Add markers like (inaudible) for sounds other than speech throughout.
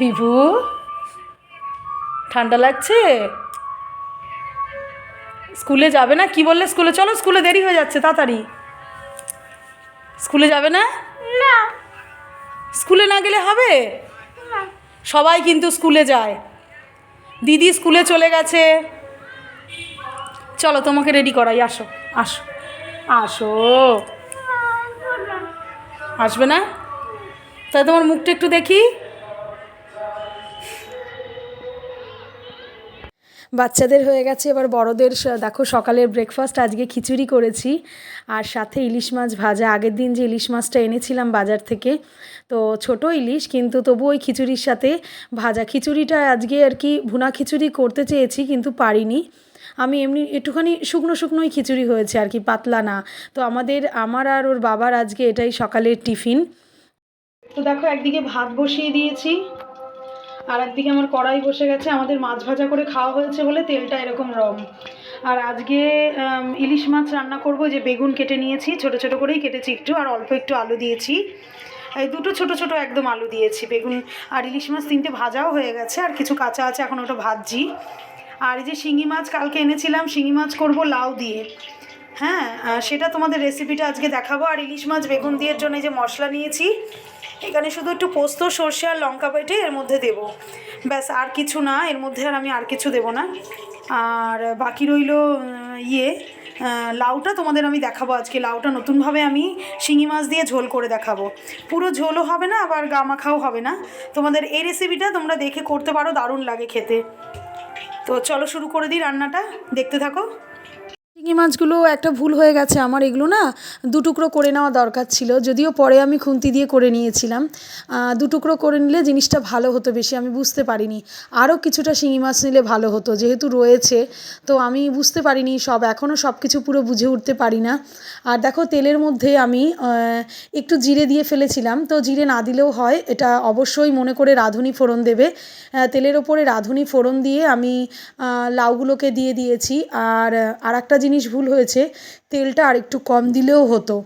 বিভু, ঠান্ডা লাগছে? স্কুলে যাবে না? কি বললে স্কুলে? চলো, স্কুলে দেরি হয়ে যাচ্ছে, তাড়াতাড়ি। স্কুলে যাবে না? না। স্কুলে না গেলে হবে? সবাই কিন্তু স্কুলে যায়। দিদি স্কুলে চলে গেছে। চলো তোমাকে রেডি করাই। আসো আসো আসো। আসবে না? তাই তোমার মুখটা একটু দেখি। বাচ্চাদের হয়ে গেছে, এবার বড়দের দেখো সকালের ব্রেকফাস্ট আজকে খিচুড়ি করেছি। আর সাথে ইলিশ মাছ ভাজা, আগের দিন যে ইলিশ মাছটা এনেছিলাম বাজার থেকে, তো ছোট ইলিশ, কিন্তু তবু ওই খিচুড়ির সাথে ভাজা। খিচুড়িটা আজকে আর কি ভুনা খিচুড়ি করতে চেয়েছি, কিন্তু পারিনি। আমি এমনি, একটুখানি শুকনো শুকনোই খিচুড়ি হয়েছে আর কি, পাতলা না। তো আমাদের, আমার আর ওর বাবার আজকে এটাই সকালের টিফিন। তো দেখো একদিকে ভাত বসিয়ে দিয়েছি আর একদিকে আমার কড়াই বসে গেছে, আমাদের মাছ ভাজা করে খাওয়া হয়েছে বলে তেলটা এরকম রং আর আজকে ইলিশ মাছ রান্না করব যে বেগুন কেটে নিয়েছি, ছোট ছোট করেই কেটেছি একটু, আর অল্প একটু আলু দিয়েছি। এই দুটো ছোট ছোট একদম আলু দিয়েছি, বেগুন আর ইলিশ মাছ তিনটে ভাজাও হয়ে গেছে, আর কিছু কাঁচা আছে, এখন ওটা ভাজছি। আর এই যে শিঙি মাছ কালকে এনেছিলাম, শিঙি মাছ করব লাউ দিয়ে। হ্যাঁ সেটা তোমাদের রেসিপিটা আজকে দেখাবো। আর ইলিশ মাছ বেগুন দিয়ে জন্য যে মশলা নিয়েছি এখানে শুধু একটু পোস্ত, সর্ষে আর লঙ্কা বেটে এর মধ্যে দেবো। ব্যাস, আর কিছু না, এর মধ্যে আর আমি আর কিছু দেবো না। আর বাকি রইল ইয়ে লাউটা তোমাদের আমি দেখাবো আজকে। লাউটা নতুনভাবে আমি শিঙি মাছ দিয়ে ঝোল করে দেখাবো। পুরো ঝোলও হবে না, আবার গামাখাও হবে না। তোমাদের এই রেসিপিটা তোমরা দেখে করতে পারো, দারুণ লাগে খেতে। তো চলো শুরু করে দিই রান্নাটা। দেখতে থাকো। চিংড়ি মাছগুলো একটা ভুল হয়ে গেছে আমার, এগুলো না দু টুকরো করে নেওয়া দরকার ছিল, যদিও পরে আমি খুন্তি দিয়ে করে নিয়েছিলাম। দু টুকরো করে নিলে জিনিসটা ভালো হতো বেশি, আমি বুঝতে পারিনি। আরও কিছুটা শিঙি মাছ নিলে ভালো হতো, যেহেতু রয়েছে, তো আমি বুঝতে পারিনি সব এখনও সব কিছু পুরো বুঝে উঠতে পারি না। আর দেখো তেলের মধ্যে আমি একটু জিরে দিয়ে ফেলেছিলাম, তো জিরে না দিলেও হয়, এটা অবশ্যই মনে করে রাঁধুনি ফোড়ন দেবে। তেলের ওপরে রাঁধুনি ফোড়ন দিয়ে আমি লাউগুলোকে দিয়ে দিয়েছি, আর আর একটা জিনিস ভুল হয়েছে, তেলটা আর একটু কম দিলেও হতো।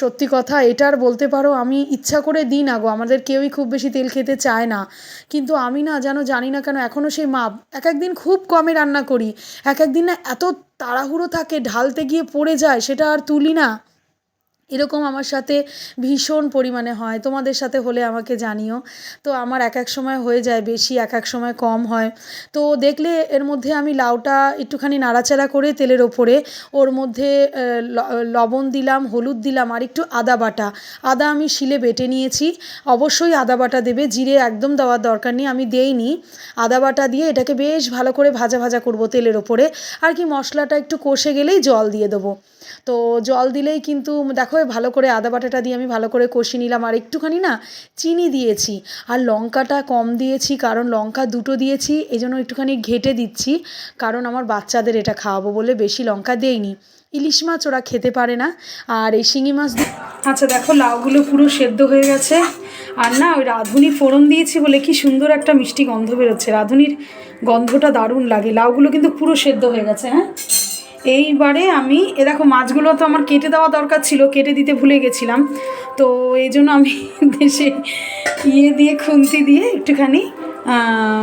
সত্যি কথা, এটা আর বলতে পারো, আমি ইচ্ছা করে দিই না গো, আমাদের কেউই খুব বেশি তেল খেতে চায় না। কিন্তু আমি না যেন জানি না কেন এখনও সেই মাপ এক একদিন খুব কমে রান্না করি, এক একদিন না এত তাড়াহুড়ো থাকে, ঢালতে গিয়ে পড়ে যায়, সেটা আর তুলি না। এরকম আমার সাথে ভীষণ পরিমাণে হয়। তোমাদের সাথে হলে আমাকে জানিও। তো আমার এক এক সময় হয়ে যায় বেশি, এক এক সময় কম হয়। তো দেখলে এর মধ্যে আমি লাউটা একটুখানি নাড়াচাড়া করে তেলের ওপরে, ওর মধ্যে লবণ দিলাম, হলুদ দিলাম আর একটু আদা বাটা। আদা আমি শিলে বেটে নিয়েছি। অবশ্যই আদা বাটা দেবে, জিরে একদম দেওয়ার দরকার নেই, আমি দেইনি। আদা বাটা দিয়ে এটাকে বেশ ভালো করে ভাজা ভাজা করব তেলের ওপরে। আর কি মশলাটা একটু কষে গেলেই জল দিয়ে দেবো। তো জল দিলেই কিন্তু, দেখো এই ভালো করে আদা বাটাটা দিয়ে আমি ভালো করে কষি নিলাম। আর একটুখানি না চিনি দিয়েছি। আর লঙ্কাটা কম দিয়েছি, কারণ লঙ্কা দুটো দিয়েছি এই জন্য একটুখানি ঘেটে দিচ্ছি। কারণ আমার বাচ্চাদের এটা খাওয়াবো বলে বেশি লঙ্কা দেইনি। ইলিশ মাছ ওরা খেতে পারে না। আর এই শিঙি মাছ আচ্ছা দেখো লাউগুলো পুরো সেদ্ধ হয়ে গেছে। আর না, ওই রাঁধুনি ফোড়ন দিয়েছি বলে কি সুন্দর একটা মিষ্টি গন্ধ বেরোচ্ছে। রাঁধুনির গন্ধটা দারুণ লাগে। লাউগুলো কিন্তু পুরো সেদ্ধ হয়ে গেছে হ্যাঁ? এইবারে আমি, এ দেখো মাছগুলো তো আমার কেটে দেওয়া দরকার ছিল, কেটে দিতে ভুলে গেছিলাম। তো এই জন্য আমি (laughs) দেশে ইয়ে দিয়ে, খুন্তি দিয়ে একটুখানি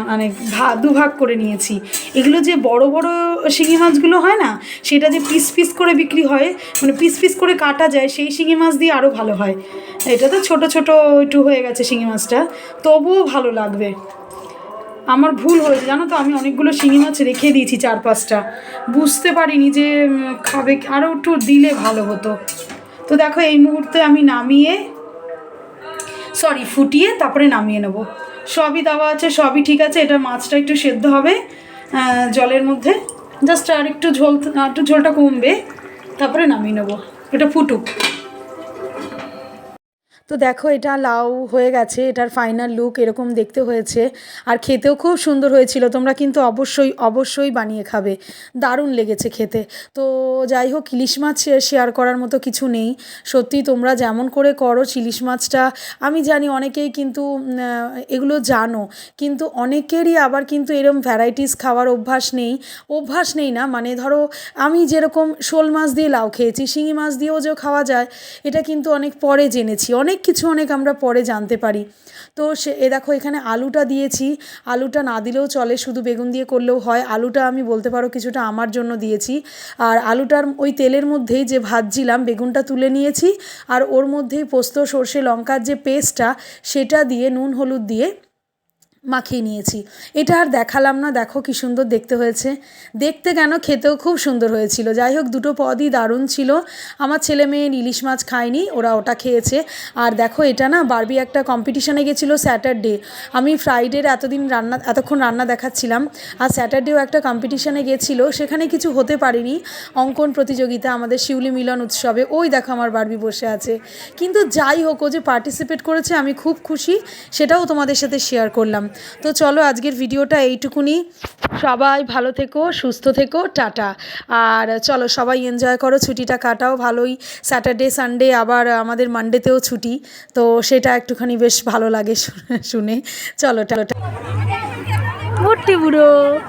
মানে ভা, দুভাগ করে নিয়েছি। এগুলো যে বড় বড় শিঙি মাছগুলো হয় না, সেটা যে পিস পিস করে বিক্রি হয় মানে পিস পিস করে কাটা যায়, সেই শিঙি মাছ দিয়ে আরও ভালো হয়। এটা তো ছোট ছোট একটু হয়ে গেছে শিঙি মাছটা, তবুও ভালো লাগবে। আমার ভুল হয়েছে, জানো তো? আমি অনেকগুলো শিঙি মাছ রেখে দিয়েছি চার পাঁচটা। বুঝতে পারিনি যে খাবে আরও একটু দিলে ভালো হতো। তো দেখো, এই মুহূর্তে আমি নামিয়ে সরি ফুটিয়ে তারপরে নামিয়ে নেব। সবই দেওয়া আছে, সবই ঠিক আছে, এটা মাছটা একটু সেদ্ধ হবে জলের মধ্যে। জাস্ট আর একটু ঝোল, একটু ঝোলটা কমবে, তারপরে নামিয়ে নেব। এটা ফুটুক। তো দেখো এটা লাউ হয়ে গেছে, এটার ফাইনাল লুক এরকম দেখতে হয়েছে আর খেতেও খুব সুন্দর হয়েছিল, তোমরা কিন্তু অবশ্যই অবশ্যই বানিয়ে খাবে, দারুণ লেগেছে খেতে। তো যাই হোক, ইলিশ মাছ শেয়ার করার মতো কিছু নেই, সত্যি তোমরা যেমন করে করো ইলিশ মাছটা, আমি জানি অনেকেই কিন্তু এগুলো জানো, কিন্তু অনেকেরই আবার কিন্তু এরম ভ্যারাইটিস খাওয়ার অভ্যাস নেই অভ্যাস নেই না মানে ধরো আমি যেরকম শোল মাছ দিয়ে লাউ খেয়েছি, শিঙি মাছ দিয়েও যে খাওয়া যায়, এটা কিন্তু অনেক পরে জেনেছি, অনেক কিছু অনেক আমরা পরে জানতে পারি। তো সে, এ দেখো এখানে আলুটা দিয়েছি। আলুটা না দিলেও চলে, শুধু বেগুন দিয়ে করলেও হয়। আলুটা আমি বলতে পারো কিছুটা আমার জন্য দিয়েছি। আর আলুটার ওই তেলের মধ্যেই যে ভাজছিলাম, বেগুনটা তুলে নিয়েছি। আর ওর মধ্যেই পোস্ত, সর্ষে, লঙ্কার যে পেস্টটা সেটা দিয়ে নুন, হলুদ দিয়ে মাখিয়ে নিয়েছি। এটা আর দেখালাম না, দেখো কি সুন্দর দেখতে হয়েছে। দেখতে কেন খেতেও খুব সুন্দর হয়েছিল। যাই হোক, দুটো পদই দারুণ ছিল। আমার ছেলে মেয়ের ইলিশ মাছ খায়নি, ওরা ওটা খেয়েছে। আর দেখো, এটা না বারবি একটা কম্পিটিশানে গেছিল স্যাটারডে আমি ফ্রাইডের এতদিন রান্না, এতক্ষণ রান্না দেখাচ্ছিলাম। আর স্যাটারডেও একটা কম্পিটিশানে গেছিল। সেখানে কিছু হতে পারিনি অঙ্কন প্রতিযোগিতা, আমাদের শিউলি মিলন উৎসবে। ওই দেখো আমার বারবি বসে আছে। কিন্তু যাই হোক, ও যে পার্টিসিপেট করেছে, আমি খুব খুশি। সেটাও তোমাদের সাথে শেয়ার করলাম। তো চলো আজকের ভিডিওটা এইটুকুনি। সবাই ভালো থেকো, সুস্থ থেকো, টাটা। আর চলো সবাই এনজয় করো, ছুটিটা কাটাও ভালোই। স্যাটারডে সানডে আবার আমাদের মানডেতেও ছুটি, তো সেটা একটুখানি বেশ ভালো লাগে শুনে- চলো, টাটা। ভর্তি বুড়ো।